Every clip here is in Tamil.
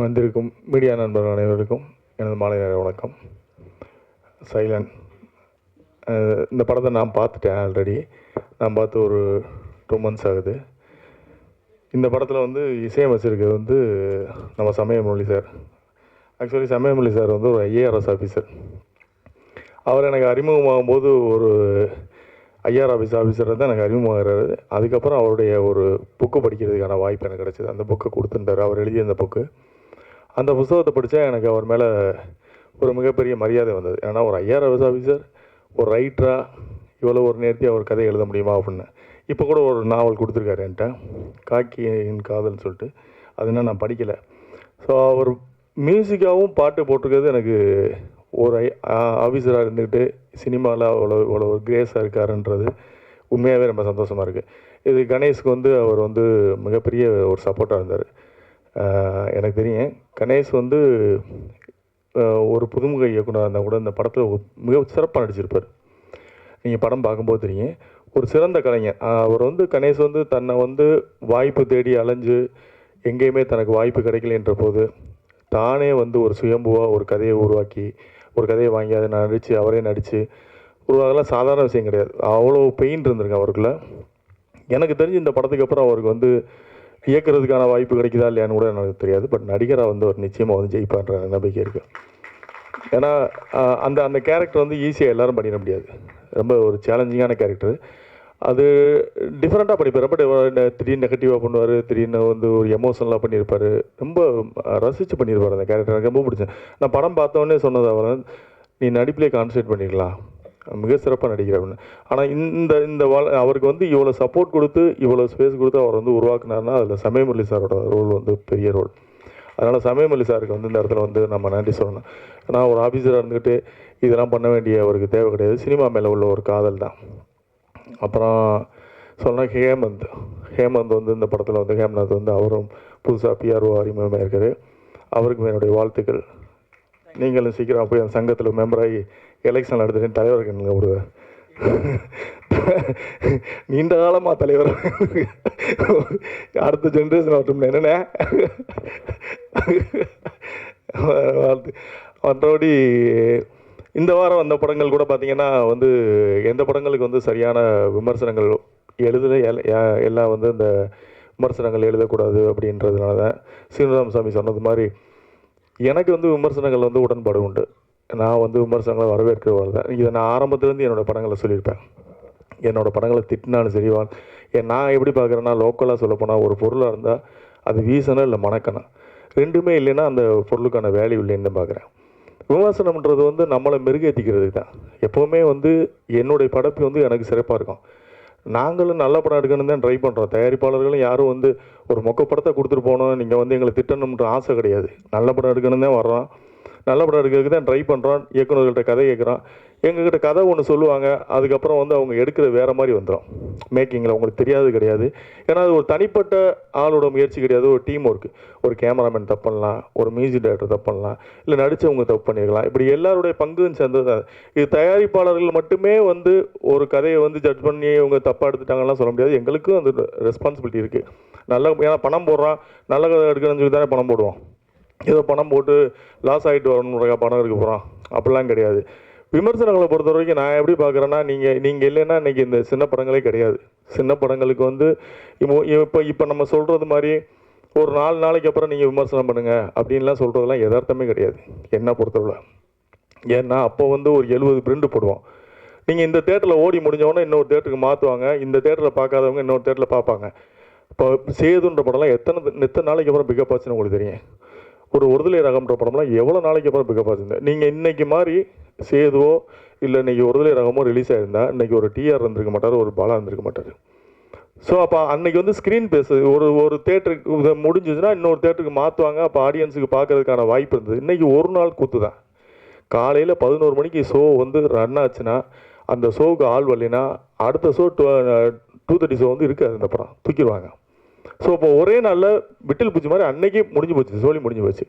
வந்திருக்கும் மீடியா நண்பர்கள் அனைவருக்கும் எனது மாலை நேர வணக்கம். சைலன். இந்த படத்தை நான் பார்த்துட்டேன் ஆல்ரெடி. நான் பார்த்து ஒரு டூ மந்த்ஸ் ஆகுது. இந்த படத்தில் வந்து இசையமைச்சிருக்கிறது வந்து நம்ம சமயமொழி சார். ஆக்சுவலி சமயமொழி சார் வந்து ஒரு ஐஏஆர்எஸ் ஆஃபீஸர் அவர் எனக்கு அறிமுகமாகும் போது ஒரு ஐஆர் ஆஃபீஸ் ஆஃபீஸர் தான் எனக்கு அறிமுகமாகிறாரு. அதுக்கப்புறம் அவருடைய ஒரு புக்கு படிக்கிறதுக்கான வாய்ப்பு எனக்கு கிடச்சிது. அந்த புக்கை கொடுத்துருந்தார். அவர் எழுதிய அந்த புக்கு அந்த புத்தகத்தை படித்தா எனக்கு அவர் மேலே ஒரு மிகப்பெரிய மரியாதை வந்தது. ஏன்னா ஒரு ஐஆர் ஆஃபீஸ் ஆஃபீஸர் ஒரு ரைட்டராக இவ்வளோ ஒரு நேர்த்தி அவர் கதை எழுத முடியுமா அப்படின்னு. இப்போ கூட ஒரு நாவல் கொடுத்துருக்காரு என்கிட்ட. காக்கியின் காதல்னு சொல்லிட்டு. அது இன்னும் நான் படிக்கலை. ஸோ அவர் மியூசிக்காகவும் பாட்டு போட்டிருக்கிறது எனக்கு ஒரு ஆஃபீஸராக இருந்துக்கிட்டு சினிமாவில் அவ்வளோ இவ்வளோ ஒரு கிரேஸாக இருக்காருன்றது உண்மையாகவே ரொம்ப சந்தோஷமாக இருக்குது இது கணேஷ்க்கு வந்து அவர் வந்து மிகப்பெரிய ஒரு சப்போர்ட்டாக இருந்தார். எனக்கு தெரியும். கணேஷ் வந்து ஒரு புதுமுக இயக்குனராக இருந்தால் கூட இந்த படத்தில் மிக சிறப்பாக நடிச்சிருப்பார். நீங்கள் படம் பார்க்கும்போது தெரியும். ஒரு சிறந்த கலைஞர். அவர் வந்து கணேஷ் வந்து தன்னை வந்து வாய்ப்பு தேடி அலைஞ்சு எங்கேயுமே தனக்கு வாய்ப்பு கிடைக்கலன்ற போது தானே வந்து ஒரு சுயம்புவாக ஒரு கதையை உருவாக்கி ஒரு கதையை வாங்கி அதை நடித்து அவரே நடித்து உருவாகலாம் சாதாரண விஷயம் கிடையாது. அவ்வளோ பெயின் இருந்திருக்கு அவருக்குள்ள. எனக்கு தெரிஞ்சு இந்த படத்துக்கு அப்புறம் அவருக்கு வந்து இயக்கிறதுக்கான வாய்ப்பு கிடைக்குதா இல்லையான்னு கூட எனக்கு தெரியாது. பட் நடிகராக வந்து ஒரு நிச்சயமாக வந்து ஜெயிப்பான்ற நம்பிக்கை இருக்குது ஏன்னா அந்த அந்த கேரக்டர் வந்து ஈஸியாக எல்லாரும் பண்ணிட முடியாது. ரொம்ப ஒரு சேலஞ்சிங்கான கேரக்டர் அது டிஃப்ரெண்ட்டாக பண்ணிப்பார். ரொம்ப திடீர்னு நெகட்டிவாக பண்ணுவார் திடீர்னு வந்து ஒரு எமோஷனலாக பண்ணியிருப்பார் ரொம்ப ரசித்து பண்ணியிருப்பார் அந்த கேரக்டர் எனக்கு ரொம்ப பிடிச்சேன் நான் படம் பார்த்தோன்னே சொன்னது அவர் நீ நடிப்பிலே கான்சன்ட்ரேட் பண்ணிக்கலாம் மிக சிறப்பாக நடிக்கிறார் அப்படின்னு. ஆனால் இந்த இந்த வாழ் அவருக்கு வந்து இவ்வளோ சப்போர்ட் கொடுத்து இவ்வளோ ஸ்பேஸ் கொடுத்து அவர் வந்து உருவாக்குனாருன்னா அதில் சமயமுரளி சாரோட ரோல் வந்து பெரிய ரோல் அதனால் சமயமல்லி சாருக்கு வந்து இந்த இடத்துல வந்து நம்ம நன்றி சொல்லணும். ஏன்னா ஒரு ஆஃபீஸராக இருந்துக்கிட்டு இதெல்லாம் பண்ண வேண்டிய அவருக்கு தேவை கிடையாது. சினிமா மேலே உள்ள ஒரு காதல் தான். அப்புறம் சொன்னால் ஹேமந்த். ஹேமந்த் வந்து இந்த படத்தில் வந்து ஹேம்நாத் வந்து அவரும் புதுசாக பிஆர்ஓ அறிமுகமாக இருக்கார் அவருக்கும் என்னுடைய வாழ்த்துக்கள். நீங்களும் சீக்கிரம் போய் அந்த சங்கத்தில் மெம்பராகி எலெக்ஷன் நடத்துட்டு தலைவர் கண்ணுங்க விடுவேன். நீண்ட காலமாக தலைவர். அடுத்த ஜென்ரேஷன் ஆகட்டும் என்னென்ன வாழ்த்து. மற்றபடி இந்த வாரம் வந்த படங்கள் கூட பார்த்தீங்கன்னா வந்து எந்த படங்களுக்கு வந்து சரியான விமர்சனங்கள் எழுதுல எல்- யா- எல்லாம் வந்து இந்த விமர்சனங்கள் எழுதக்கூடாது அப்படின்றதுனால தான் சீனிராமசாமி சொன்னது மாதிரி எனக்கு வந்து விமர்சனங்கள் வந்து உடன்பாடு உண்டு. நான் வந்து விமர்சனங்களை வரவேற்கிறவர் தான். இதை நான் ஆரம்பத்துலேருந்து என்னோட படங்களை சொல்லியிருப்பேன். என்னோட படங்களை திட்டினாலும் சரி ஏன் நான் எப்படி பார்க்குறேன்னா லோக்கலாக சொல்லப்போனால் ஒரு பொருளாக இருந்தால் அது வீசணும் இல்லை மணக்கணும் ரெண்டுமே இல்லைன்னா அந்த பொருளுக்கான வேல்யூ இல்லைன்னு தான் பார்க்குறேன். விமர்சனம்ன்றது வந்து நம்மளை மெருகேற்றிக்கிறதுக்கு தான். எப்போவுமே வந்து என்னுடைய படப்பு வந்து எனக்கு சிறப்பாக இருக்கும். நாங்களும் நல்ல படம் எடுக்கணும்னு தான் ட்ரை பண்ணுறோம் தயாரிப்பாளர்களும் யாரும் வந்து ஒரு மொக்க படத்தை கொடுத்துட்டு போகணும் நீங்கள் வந்து எங்களை திட்டணுன்ற ஆசை கிடையாது. நல்ல படம் எடுக்கணும் தான் வர்றோம். நல்ல படம் எடுக்கிறதுக்கு தான் ட்ரை பண்ணுறோம் இயக்குனர்கள்ட்ட கதை கேட்குறோம். எங்ககிட்ட கதை ஒன்று சொல்லுவாங்க. அதுக்கப்புறம் வந்து அவங்க எடுக்கிறது வேறு மாதிரி வந்துடும் மேக்கிங்கில் உங்களுக்கு தெரியாது கிடையாது. ஏன்னா அது ஒரு தனிப்பட்ட ஆளோட முயற்சி கிடையாது. ஒரு டீம் ஒர்க் ஒரு கேமராமேன் தப்பு பண்ணலாம். ஒரு மியூசிக் டைரக்டர் தப்பு பண்ணலாம். இல்லை நடித்தவங்க தப்பு பண்ணிருக்கலாம். இப்படி எல்லாருடைய பங்கும் சேர்ந்தது தான். இது தயாரிப்பாளர்கள் மட்டுமே வந்து ஒரு கதையை வந்து ஜட்ஜ் பண்ணி இவங்க தப்பாக எடுத்துட்டாங்கலாம் சொல்ல முடியாது. எங்களுக்கும் அந்த ரெஸ்பான்சிபிலிட்டி இருக்குது நல்ல ஏன்னா பணம் போடுறான் நல்ல கதை எடுக்கணும்னு சொல்லி தானே பணம் போடுவோம். ஏதோ பணம் போட்டு லாஸ் ஆகிட்டு வரணுன்ற பணம் இருக்க போகிறான் அப்படிலாம் கிடையாது. விமர்சனங்களை பொறுத்த வரைக்கும் நான் எப்படி பார்க்குறேன்னா நீங்கள் நீங்கள் இல்லைன்னா இன்றைக்கி இந்த சின்ன படங்களே கிடையாது. சின்ன படங்களுக்கு வந்து இப்போ இப்போ இப்போ நம்ம சொல்கிறது மாதிரி ஒரு நாலு நாளைக்கு அப்புறம் நீங்கள் விமர்சனம் பண்ணுங்கள் அப்படின்லாம் சொல்கிறதெல்லாம் எதார்த்தமே கிடையாது. என்ன பொறுத்தவரை. ஏன்னா அப்போ வந்து ஒரு எழுபது பிரிண்ட் போடுவோம் நீங்கள் இந்த தேட்டரில் ஓடி முடிஞ்சவொடனே இன்னொரு தேட்டருக்கு மாற்றுவாங்க இந்த தேட்டரில் பார்க்காதவங்க இன்னொரு தேட்டரில் பார்ப்பாங்க. இப்போ சேதுன்ற படம்லாம் எத்தனை எத்தனை நாளைக்கு அப்புறம் பிக்கப் ஆச்சுன்னு உங்களுக்கு தெரியும். ஒரு ஒருதலை ரகம்ன்ற படம்லாம் எவ்வளோ நாளைக்கு அப்புறம் பிக்கப் ஆச்சுங்க நீங்கள் இன்றைக்கி மாதிரி சேதுவோ இல்லை இன்றைக்கி ஒருதலை ரகமோ ரிலீஸ் ஆயிருந்தா இன்றைக்கி ஒரு டிஆர் இருந்திருக்க மாட்டார் ஒரு பாலா இருந்திருக்க மாட்டார். ஸோ அப்போ அன்றைக்கி வந்து ஸ்க்ரீன் பேஸ் ஒரு ஒரு தேட்டருக்கு இதை முடிஞ்சுச்சுன்னா இன்னொரு தேட்டருக்கு மாற்றுவாங்க அப்போ ஆடியன்ஸுக்கு பார்க்கறதுக்கான வாய்ப்பு இருந்தது. இன்றைக்கி ஒரு நாள் கூத்து தான். காலையில் பதினோரு மணிக்கு ஷோ வந்து ரன் ஆச்சுன்னா அந்த ஷோவுக்கு ஆள் வரலைன்னா அடுத்த show two two thirty show வந்து இருக்காது அந்த படம். தூக்கிடுவாங்க. ஸோ இப்போ ஒரே நாளில் விட்டில் பூச்சி மாதிரி அன்னைக்கே முடிஞ்சு போச்சு சோழி முடிஞ்சு போச்சு.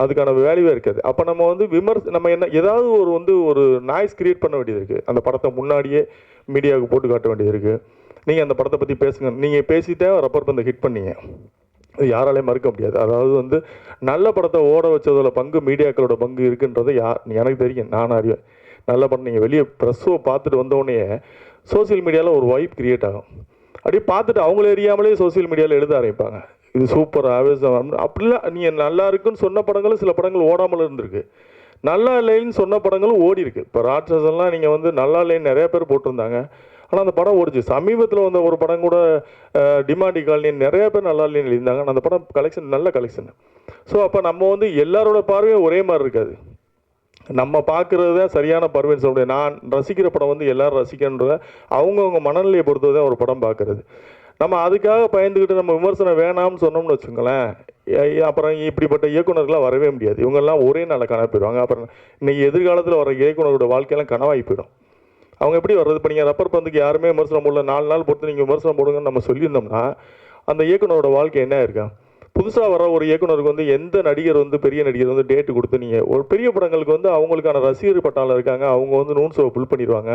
அதுக்கான வேல்யூவே இருக்காது. அப்போ நம்ம வந்து விமர்ச நம்ம என்ன ஏதாவது ஒரு வந்து ஒரு நாய்ஸ் கிரியேட் பண்ண வேண்டியது இருக்குது அந்த படத்தை முன்னாடியே மீடியாவுக்கு போட்டு காட்ட வேண்டியது இருக்குது நீங்கள் அந்த படத்தை பற்றி பேசுங்க. நீங்கள் பேசிட்டே ரப்பர் பந்தை ஹிட் பண்ணீங்க. இது யாராலையும் மறுக்க முடியாது. அதாவது வந்து நல்ல படத்தை ஓட வச்சதோட பங்கு மீடியாக்களோட பங்கு இருக்குன்றது யா எனக்கு தெரியும். நான் அறிவேன். நல்ல படம். நீங்கள் வெளியே ப்ரெஸ்ஸோ பார்த்துட்டு வந்தோடனே சோஷியல் மீடியாவில் ஒரு வைப் கிரியேட் ஆகும். அப்படியே பார்த்துட்டு அவங்கள எரியாமலே சோஷியல் மீடியாவில் எழுத ஆரம்பிப்பாங்க. இது சூப்பர் ஆவேசம் அப்படிலாம் நீங்கள் நல்லா இருக்குன்னு சொன்ன படங்களும் சில படங்கள் ஓடாமல் இருந்திருக்கு. நல்லா இல்லைன்னு சொன்ன படங்களும் ஓடி இருக்கு. இப்போ ராட்சசன்லாம் நீங்கள் வந்து நல்லா இல்லைன்னு நிறைய பேர் போட்டிருந்தாங்க. ஆனால் அந்த படம் ஓடிச்சு. சமீபத்தில் வந்த ஒரு படம் கூட டிமாண்டி காலனி நிறைய பேர் நல்லா இல்லைன்னு எழுதியிருந்தாங்க. ஆனால் அந்த படம் கலெக்ஷன் நல்ல கலெக்ஷன் ஸோ அப்போ நம்ம வந்து எல்லாரோட பார்வையும் ஒரே மாதிரி இருக்காது. நம்ம பார்க்குறது தான் சரியான பருவன்னு சொல்ல முடியாது. நான் ரசிக்கிற படம் வந்து எல்லாரும் ரசிக்கன்றத அவங்கவுங்க மனநிலையை பொறுத்தது தான் ஒரு படம் பார்க்குறது. நம்ம அதுக்காக பயந்துக்கிட்டு நம்ம விமர்சனம் வேணாம்னு சொன்னோம்னு வச்சுக்கோங்களேன். அப்புறம் இப்படிப்பட்ட இயக்குனர்கள்லாம் வரவே முடியாது. இவங்கெல்லாம் ஒரே நாளில் கனவு போயிடுவாங்க. அப்புறம் இன்னைக்கு எதிர்காலத்தில் வர இயக்குனரோட வாழ்க்கையெல்லாம் கனவாகி போயிடும். அவங்க எப்படி வர்றது? இப்போ நீங்கள் ரப்பர் பந்துக்கு யாருமே விமர்சனம் போடல. நாலு நாள் பொறுத்து நீங்கள் விமர்சனம் போடுங்கன்னு நம்ம சொல்லியிருந்தோம்னா அந்த இயக்குனரோட வாழ்க்கை என்ன இருக்கா? புதுசாக வர ஒரு இயக்குனருக்கு வந்து எந்த நடிகர் வந்து பெரிய நடிகர் வந்து டேட்டு கொடுத்து நீங்கள் ஒரு பெரிய படங்களுக்கு வந்து அவங்களுக்கான ரசிகர் பட்டாளம் இருக்காங்க அவங்க வந்து நூன் ஷோவை புல் பண்ணிடுவாங்க.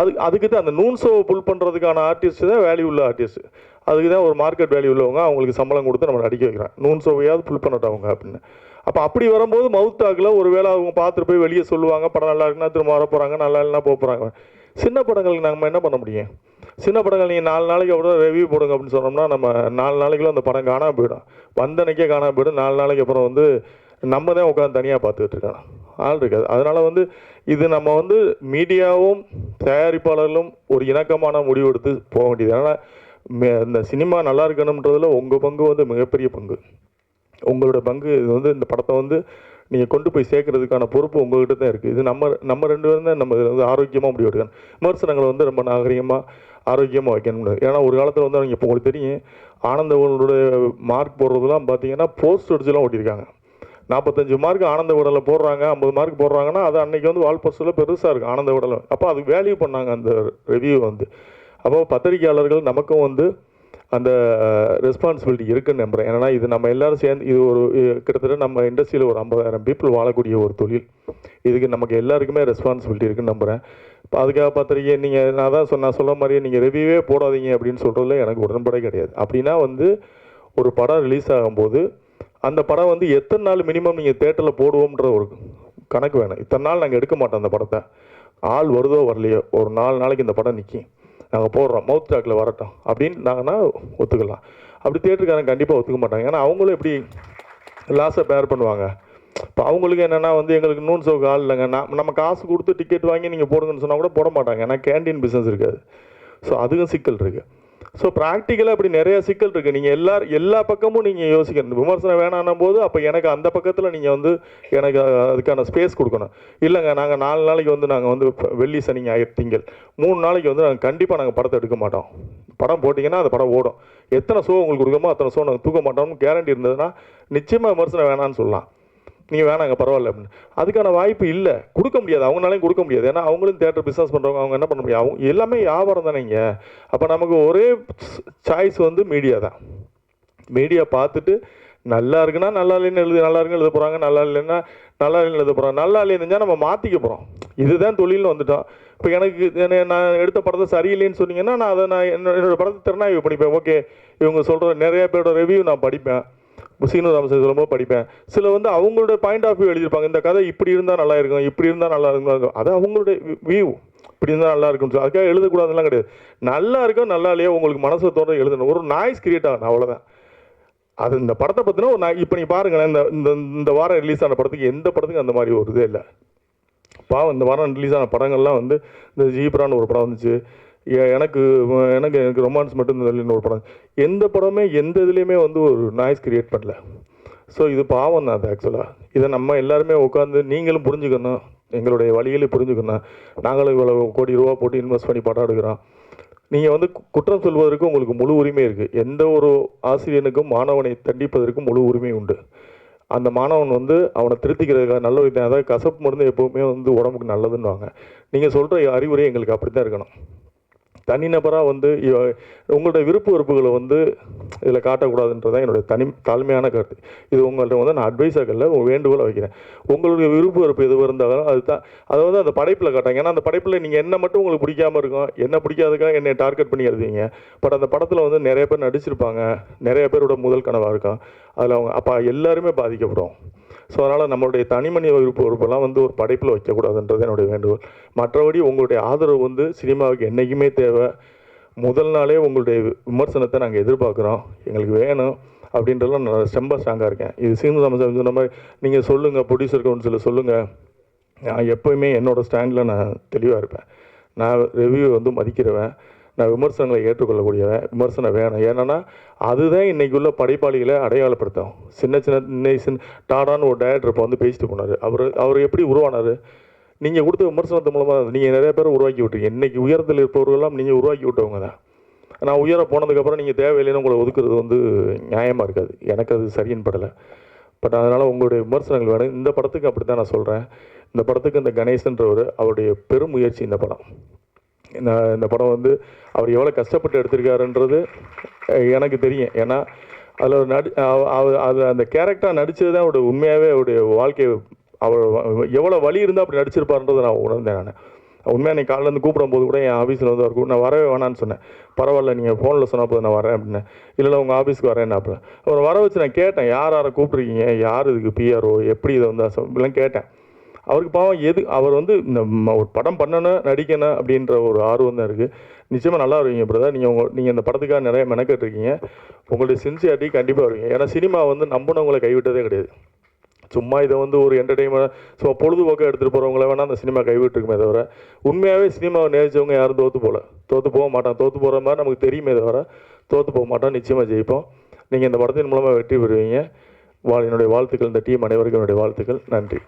அது அதுக்கு தான் அந்த நூன் ஷோவை புல் பண்ணுறதுக்கான ஆர்டிஸ்ட் தான் வேல்யூ உள்ள ஆர்டிஸ்ட் அதுக்கு தான் ஒரு மார்க்கெட் வேல்யூ உள்ளவங்க அவங்களுக்கு சம்பளம் கொடுத்து நம்ம நடிக்க வைக்கிறேன் நூன் ஷோவையாவது புல் பண்ணட்டும் அவங்க அப்படின்னு. அப்போ அப்படி வரும்போது மவுத் டாக்கில் ஒரு வேளை அவங்க பார்த்துட்டு போய் வெளியே சொல்லுவாங்க படம் நல்லா இருக்குன்னா திரும்ப வர போகிறாங்க நல்லா இல்லைன்னா போக போகிறாங்க சின்ன படங்களுக்கு நம்ம என்ன பண்ண முடியும்? சின்ன படங்கள் நீங்கள் நாலு நாளைக்கு அப்புறம் ரிவ்யூ போடுங்க அப்படின்னு சொன்னோம்னா நம்ம நாலு நாளைக்குள்ள அந்த படம் காணாம போயிடும். வந்தனைக்கே காணாம போயிடும். நாலு நாளைக்கு அப்புறம் வந்து நம்ம தான் உட்காந்து தனியாக பார்த்துக்கிட்டு இருக்கோம் ஆள் இருக்காது. அதனால் வந்து இது நம்ம வந்து மீடியாவும் தயாரிப்பாளர்களும் ஒரு இணக்கமான முடிவு எடுத்து போக வேண்டியது. அதனால் மே- இந்த சினிமா நல்லா இருக்கணுன்றதில் உங்கள் பங்கு வந்து மிகப்பெரிய பங்கு. உங்களோட பங்கு இது வந்து இந்த படத்தை வந்து நீங்கள் கொண்டு போய் சேர்க்கறதுக்கான பொறுப்பு உங்கள்கிட்ட தான் இருக்குது இது நம்ம நம்ம ரெண்டு பேரும் தான் நம்ம இதில் வந்து ஆரோக்கியமாக முடிவு எடுக்கணும். விமர்சனங்களை வந்து ரொம்ப நாகரிகமாக ஆரோக்கியமாக வைக்கணும் ஏன்னா ஒரு காலத்தில் வந்து அவங்க இப்போ உங்களுக்கு தெரியும் ஆனந்தவனோட மார்க் போடுறதுலாம் பார்த்தீங்கன்னா போஸ்ட் அடிச்சுலாம் ஓட்டியிருக்காங்க நாற்பத்தஞ்சு மார்க் ஆனந்த விடலை போடுறாங்க ஐம்பது மார்க் போடுறாங்கன்னா அது அன்றைக்கி வந்து வால் போஸ்டில் பெருசாக இருக்குது ஆனந்த விடலை அப்போ அது வேல்யூ பண்ணாங்க அந்த ரிவ்யூ வந்து. அப்போ பத்திரிகையாளர்கள் நமக்கும் வந்து அந்த ரெஸ்பான்சிபிலிட்டி இருக்குன்னு நம்புகிறேன் ஏன்னா இது நம்ம எல்லாரும் சேர்ந்து இது ஒரு கிட்டத்தட்ட நம்ம இண்டஸ்ட்ரியில் ஒரு ஐம்பதாயிரம் பீப்புள் வாழக்கூடிய ஒரு தொழில். இதுக்கு நமக்கு எல்லாருக்குமே ரெஸ்பான்சிபிலிட்டி இருக்குன்னு நம்புகிறேன் அதுக்காக பார்த்துருக்கீங்க நீங்கள் நான் தான் சொன்ன சொல்ல மாதிரியே நீங்கள் ரிவ்யூவே போடாதீங்க அப்படின்னு சொல்கிறதுல எனக்கு உடன்படை கிடையாது. அப்படின்னா வந்து ஒரு படம் ரிலீஸ் ஆகும்போது அந்த படம் வந்து எத்தனை நாள் மினிமம் நீங்கள் தேட்டரில் போடுவோம்ன்ற ஒரு கணக்கு வேணும். இத்தனை நாள் நாங்கள் எடுக்க மாட்டோம் அந்த படத்தை. ஆள் வருதோ வரலையோ ஒரு நாலு நாளைக்கு இந்த படம் நிற்கி நாங்கள் போடுறோம் மவுத் டாக்கில் வரட்டும் அப்படின்னு நாங்கன்னா ஒத்துக்கலாம். அப்படி தேட்டருக்காரங்க கண்டிப்பாக ஒத்துக்க மாட்டாங்க. ஏன்னா அவங்களும் எப்படி லாஸை பேர் பண்ணுவாங்க. இப்போ அவங்களுக்கு என்னென்னா வந்து எங்களுக்கு நூன் சவுக்கு ஆள் இல்லைங்க. நான் நம்ம காசு கொடுத்து டிக்கெட் வாங்கி நீங்கள் போடுங்கன்னு சொன்னால் கூட போட மாட்டாங்க. ஏன்னா கேண்டீன் பிஸ்னஸ் இருக்காது. ஸோ அதுக்கும் சிக்கல் இருக்குது ஸோ ப்ராக்டிக்கலாக அப்படி நிறைய சிக்கல் இருக்குது நீங்கள் எல்லா எல்லா பக்கமும் நீங்கள் யோசிக்கணும். விமர்சனம் வேணான்னும் போது அப்போ எனக்கு அந்த பக்கத்தில் நீங்கள் வந்து எனக்கு அதுக்கான ஸ்பேஸ் கொடுக்கணும். இல்லைங்க நாங்கள் நாலு நாளைக்கு வந்து நாங்கள் வந்து வெள்ளி சனி ஞாயிறு திங்கள். மூணு நாளைக்கு வந்து நாங்கள் கண்டிப்பாக நாங்கள் படத்தை எடுக்க மாட்டோம். படம் போட்டிங்கன்னா அந்த படம் ஓடும். எத்தனை ஷோ உங்களுக்கு கொடுக்கமோ அத்தனை ஷோ நாங்கள் தூக்க மாட்டோம்னு கேரண்டி இருந்ததுன்னா நிச்சயமாக விமர்சனம் வேணான்னு சொல்லலாம். நீங்கள் வேணாங்க பரவாயில்ல அப்படின்னு. அதுக்கான வாய்ப்பு இல்லை. கொடுக்க முடியாது. அவங்களாலையும் கொடுக்க முடியாது. ஏன்னா அவங்களும் தேட்டர் பிஸ்னஸ் பண்ணுறவங்க அவங்க என்ன பண்ண முடியும்? அவங்க எல்லாமே வியாபாரம் தானேங்க அப்போ நமக்கு ஒரே சாய்ஸ் வந்து மீடியா தான். மீடியா பார்த்துட்டு நல்லா இருக்குன்னா நல்லா இல்லைன்னு எழுது நல்லா இருக்குன்னு எழுத போகிறாங்க நல்லா இல்லைன்னா நல்லா இல்லைன்னு எழுத போகிறாங்க நல்லா இல்லைன்னு நம்ம மாற்றிக்க போகிறோம் இதுதான் தொழில்னு வந்துட்டோம். இப்போ எனக்கு என்ன- நான் எடுத்த படத்தை சரியில்லைன்னு சொன்னீங்கன்னா நான் அதை நான் என்னோட என்னோட படத்தை திறனாய்வு படிப்பேன் ஓகே இவங்க சொல்கிற நிறைய பேரோட ரிவ்யூ நான் படிப்பேன். சீனு ராமசாமி ரொம்ப படிப்பேன். சில வந்து அவங்களோட பாயிண்ட் ஆஃப் வியூ எழுதியிருப்பாங்க. இந்த கதை இப்படி இருந்தால் நல்லா இருக்கும் இப்படி இருந்தால் நல்லா இருக்கும் அது அவங்களுடைய வியூ இப்படி இருந்தால் நல்லா இருக்கும்னு சொல்லி. அதுக்காக எழுதக்கூடாதுலாம் கிடையாது. நல்லா இருக்கும் நல்லா இல்லையோ உங்களுக்கு மனசு தோன்ற எழுதணும். ஒரு நாய்ஸ் கிரியேட் ஆகணும் அவ்வளோதான் அது இந்த படத்தை பற்றினா ஒரு நான் இப்போ நீங்கள் பாருங்களேன் இந்த இந்த இந்த வாரம் ரிலீஸ் ஆன படத்துக்கு எந்த படத்துக்கும் அந்த மாதிரி ஒரு இதே இல்லை. பாவம் இந்த வாரம் ரிலீஸ் ஆன படங்கள்லாம் வந்து இந்த ஜீப்ரான்னு ஒரு படம் வந்துச்சு. எனக்கு எனக்கு எனக்கு ரொமான்ஸ் மட்டும் இந்த ஒரு படம். எந்த படமே எந்த இதுலேயுமே வந்து ஒரு நாய்ஸ் கிரியேட் பண்ணல. ஸோ இது பாவம் தான் அது ஆக்சுவலாக இதை நம்ம எல்லாருமே உட்காந்து நீங்களும் புரிஞ்சுக்கணும். எங்களுடைய வழிகளை புரிஞ்சுக்கணும். நாங்களும் இவ்வளோ கோடி ரூபா போட்டு இன்வெஸ்ட் பண்ணி படம் எடுக்கிறோம். நீங்கள் வந்து கு- குற்றம் சொல்வதற்கு உங்களுக்கு முழு உரிமை இருக்குது எந்த ஒரு ஆசிரியனுக்கும் மாணவனை தண்டிப்பதற்கும் முழு உரிமை உண்டு. அந்த மாணவன் வந்து அவனை திருத்திக்கிறதுக்காக நல்ல விதம் அதாவது கசப்பு மருந்து எப்போவுமே வந்து உடம்புக்கு நல்லதுன்னுவாங்க. நீங்கள் சொல்கிற அறிவுரை எங்களுக்கு அப்படி தான் இருக்கணும். தனிநபராக வந்து உங்களுடைய விருப்ப வெறுப்புகளை வந்து இதில் காட்டக்கூடாதுன்றதான் என்னுடைய தனி தாழ்மையான கருத்து. இது உங்கள்கிட்ட வந்து நான் அட்வைஸாக இல்லை உங்கள் வேண்டுகோளை வைக்கிறேன். உங்களுடைய விருப்ப வெறுப்பு எதுவும் இருந்தாலும் அது தான் அதை வந்து அந்த படைப்பில் காட்டாங்க ஏன்னா அந்த படைப்பில் நீங்கள் என்ன மட்டும் உங்களுக்கு பிடிக்காம இருக்கும் என்ன பிடிக்காதுக்காக என்னை டார்கெட் பண்ணி எழுதுவீங்க பட் அந்த படத்தில் வந்து நிறைய பேர் நடிச்சிருப்பாங்க. நிறைய பேரோட முதல் கனவாக இருக்கும். அதில் அவங்க அப்போ எல்லாருமே பாதிக்கப்படும். ஸோ அதனால் நம்மளுடைய தனிமனித விருப்ப உறுப்பெல்லாம் வந்து ஒரு படைப்பில் வைக்கக்கூடாதுன்றது என்னுடைய வேண்டுகோள். மற்றபடி உங்களுடைய ஆதரவு வந்து சினிமாவுக்கு என்றைக்குமே தேவை. முதல் நாளே உங்களுடைய விமர்சனத்தை நாங்கள் எதிர்பார்க்குறோம். எங்களுக்கு வேணும் அப்படின்றதுல நான் ரொம்ப ஸ்ட்ராங்காக இருக்கேன். இது சீனு ராமசாமி சொன்ன மாதிரி நீங்கள் சொல்லுங்கள் ப்ரொடியூசர் கவுன்சிலில் சொல்லுங்கள் நான் எப்போயுமே என்னோட ஸ்டாண்டில் நான் தெளிவாக இருப்பேன். நான் ரிவ்யூ வந்து மதிக்கிறவன். நான் விமர்சனங்களை ஏற்றுக்கொள்ளக்கூடியவன் விமர்சனம் வேணும். ஏன்னா அதுதான் இன்றைக்கி உள்ள படைப்பாளிகளை அடையாளப்படுத்தும். சின்ன சின்ன இன்னைக்கு சின்ன டாடான்னு ஒரு டேரக்டர் இப்போ வந்து பேசிட்டு போனார். அவர் அவர் எப்படி உருவானார்? நீங்கள் கொடுத்த விமர்சனத்து மூலமாக நீங்கள் நிறைய பேர் உருவாக்கி விட்டுருங்க இன்றைக்கி உயரத்தில் இருப்பவர்கள்லாம் நீங்கள் உருவாக்கி விட்டவங்க தான். நான் உயர போனதுக்கப்புறம் நீங்கள் தேவையில்லைன்னு உங்களை ஒதுக்குறது வந்து நியாயமாக இருக்காது. எனக்கு அது சரின்னு படலை. பட் அதனால் உங்களுடைய விமர்சனங்கள் வேணும். இந்த படத்துக்கு அப்படி தான் நான் சொல்கிறேன் இந்த படத்துக்கு இந்த கணேசன்றவர் அவருடைய பெரும் முயற்சி இந்த படம். நான் இந்த படம் வந்து அவர் எவ்வளோ கஷ்டப்பட்டு எடுத்திருக்காருன்றது எனக்கு தெரியும். ஏன்னா அதில் ஒரு நடி அது அந்த கேரக்டராக நடித்தது தான் அவருடைய உண்மையாகவே அவருடைய வாழ்க்கையை அவர் எவ்வளோ வழி இருந்தால் அப்படி நடிச்சிருப்பாருன்றதை நான் உணர்ந்தேன் நான். உண்மையாக நீ காலைல இருந்து கூப்பிடும் போது கூட என் ஆஃபீஸில் வந்து அவர் நான் வரவே வேணான்னு சொன்னேன். பரவாயில்ல நீங்கள் ஃபோனில் சொன்ன போது நான் வரேன் அப்படின்னு. இல்லை உங்கள் ஆஃபீஸ்க்கு வரேன் அப்புறம் அவர் வர வச்சு நான் கேட்டேன் யார் யாரை கூப்பிட்ருக்கீங்க யார் இதுக்கு பிஆர்ஓ எப்படி இதை வந்து அச- இப்படிலாம் கேட்டேன். அவருக்கு பாவம் எது அவர் வந்து இந்த ஒரு படம் பண்ணணும் நடிக்கணும் அப்படின்ற ஒரு ஆர்வம் தான் இருக்குது நிச்சயமாக நல்லா வருவீங்க பிரதர் நீங்கள் உங்கள் நீங்கள் இந்த படத்துக்காக நிறைய மெனக்கட்டுருக்கீங்க. உங்களுடைய சின்சியாரிட்டி கண்டிப்பாக வருவீங்க. ஏன்னா சினிமா வந்து நம்பினவங்களை கைவிட்டதே கிடையாது. சும்மா இதை வந்து ஒரு என்டர்டெயின்மெண்ட் சும்மா பொழுதுபோக்காக எடுத்துகிட்டு போகிறவங்கள வேணால் அந்த சினிமா கைவிட்டுருக்குமே தவிர உண்மையாகவே சினிமாவை நேசிச்சவங்க யாரும் தோற்று போகல தோற்று போக மாட்டான் தோற்று போகிற மாதிரி நமக்கு தெரியுமே தவிர தோற்று போக மாட்டோம். நிச்சயமாக ஜெயிப்போம். நீங்கள் இந்த படத்தின் மூலமாக வெற்றி பெறுவீங்க. வா என்னுடைய வாழ்த்துக்கள். இந்த டீம் அனைவருக்கும் என்னுடைய வாழ்த்துக்கள். நன்றி.